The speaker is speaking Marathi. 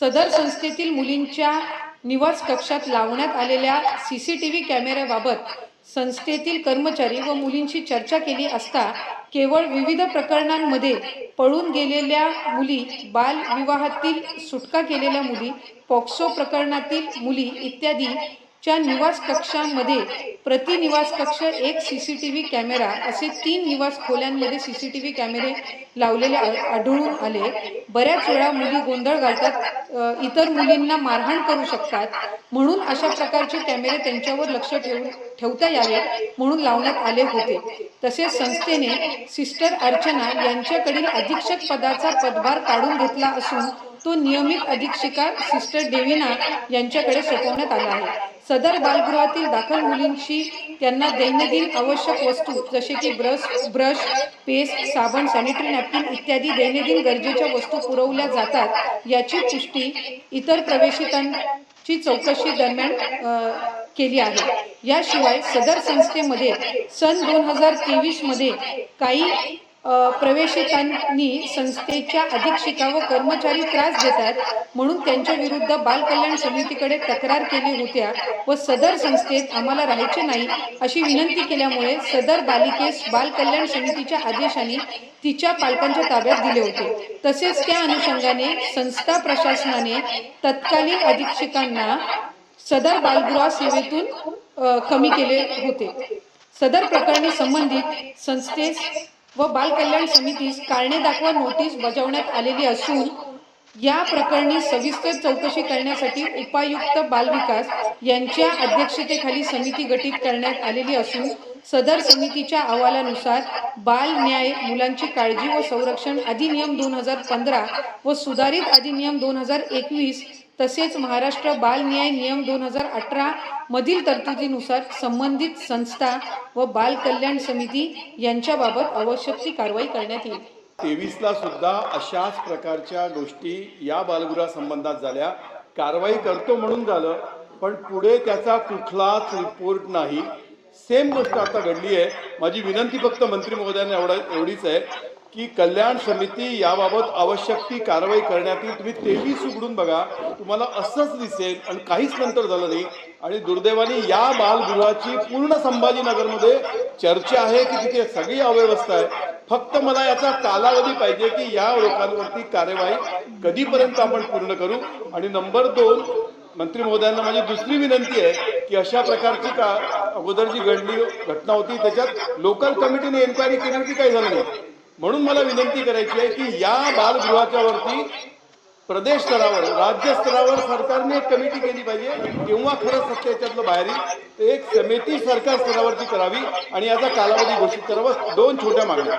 सदर संस्थेतील मुलींच्या निवास कक्षात लावण्यात आलेल्या सी सी टी व्ही कॅमेऱ्याबाबत संस्थेतील कर्मचारी व मुलींशी चर्चा केली असता केवळ विविध प्रकरणांमध्ये पळून गेलेल्या मुली बालविवाहातील सुटका केलेल्या मुली पॉक्सो प्रकरणातील मुली इत्यादी च्या निवास कक्षांमध्ये प्रति निवास कक्ष एक C C T V camera असे तीन निवास खोल्यांमध्ये सी सी टी व्ही कॅमेरे लावलेले आढळून आले. बऱ्याच वेळा मुली गोंधळ घालतात. इतर मुलींना मारहाण करू शकतात. म्हणून अशा प्रकारचे कॅमेरे त्यांच्यावर लक्ष ठेवून ठेवता यावे म्हणून लावण्यात आले होते. तसेच संस्थेने सिस्टर अर्चना यांच्याकडील अधीक्षक पदाचा पदभार काढून घेतला असून तो नियमित अधीक्षिका सिस्टर डेविना यांच्याकडे सोपवण्यात आला आहे. सदर बालगृहातील दाखल मुलींशी त्यांना दैनंदिन आवश्यक वस्तू जसे की ब्रश ब्रश पेस्ट साबण सॅनिटरी नॅपकिन इत्यादी दैनंदिन गरजेच्या वस्तू पुरवल्या जातात. याची पुष्टी इतर प्रवेशितांची चौकशी दरम्यान केली आहे. याशिवाय सदर संस्थेमध्ये सन दोन हजार तेवीसमध्ये काही प्रवेशितांनी संस्थेच्या अधीक्षिका व कर्मचारी त्रास देतात म्हणून त्यांच्या विरुद्ध बाल कल्याण समितीकडे तक्रार केली होत्या व सदर संस्थेत आम्हाला राहायचे नाही अशी विनंती केल्यामुळे सदर बालिकेस बाल कल्याण समितीच्या आदेशाने तिच्या पालकांच्या ताब्यात दिले होते. तसेच त्या अनुषंगाने संस्था प्रशासनाने तत्कालीन अधीक्षकांना सदर बालगृह सेवेतून कमी केले होते. सदर प्रकरणी संबंधित संस्थेस व बाल कल्याण समितीस कारणे दाखवा नोटीस बजावण्यात आलेली असून या प्रकरणी सविस्तर चौकशी करण्यासाठी उपायुक्त बालविकास यांच्या अध्यक्षतेखाली समिती गठीत करण्यात आलेली असून सदर समितीच्या अहवालानुसार बाल न्याय मुलांची काळजी व संरक्षण अधिनियम दोन हजार पंधरा व सुधारित अधिनियम दोन हजार एकवीस तसेच महाराष्ट्र बाल न्याय नियम दोन हजार अठरा मधील तरतुदीनुसार संबंधित संस्था व बाल कल्याण समिती यांच्याबाबत आवश्यक ती कारवाई करण्यात येईल. तेवीसला सुद्धा अशाच प्रकारच्या गोष्टी या बालगृहासंबंधात झाल्या. कारवाई करतो म्हणून झालं पण पुढे त्याचा कुठलाच रिपोर्ट नाही. सेम गोष्ट आता घडली आहे. माझी विनंती फक्त मंत्री महोदयांना एवढा एवढीच आहे. की कल्याण समिती याबाबत आवश्यक ती कारवाई करण्यात येईल. तुम्ही तेवीस उघडून बघा. तुम्हाला असंच दिसेल आणि काहीच नंतर झालं नाही. आणि दुर्दैवाने या बालगृहाची पूर्ण संभाजीनगरमध्ये चर्चा आहे की तिथे सगळी अव्यवस्था आहे. फक्त मला याचा कालावधी पाहिजे की या लोकांवरती कार्यवाही कधीपर्यंत आपण पूर्ण करू. आणि नंबर दोन मंत्री महोदयांना माझी दुसरी विनंती आहे की अशा प्रकारची का अगोदर जी घडली घटना होती त्याच्यात लोकल कमिटीने एन्क्वायरी केली की काही झालं नाही? म्हणून मला विनंती करायची आहे की या बालगृहाच्या वरती प्रदेश स्तरावर राज्य स्तरावर सरकारने एक कमिटी केली पाहिजे. किंवा खरं सत्य याच्यातलं बाहेर येईल. एक समिती सरकार स्तरावरची करावी आणि याचा कालावधी घोषित करावा. दोन छोट्या मागण्या.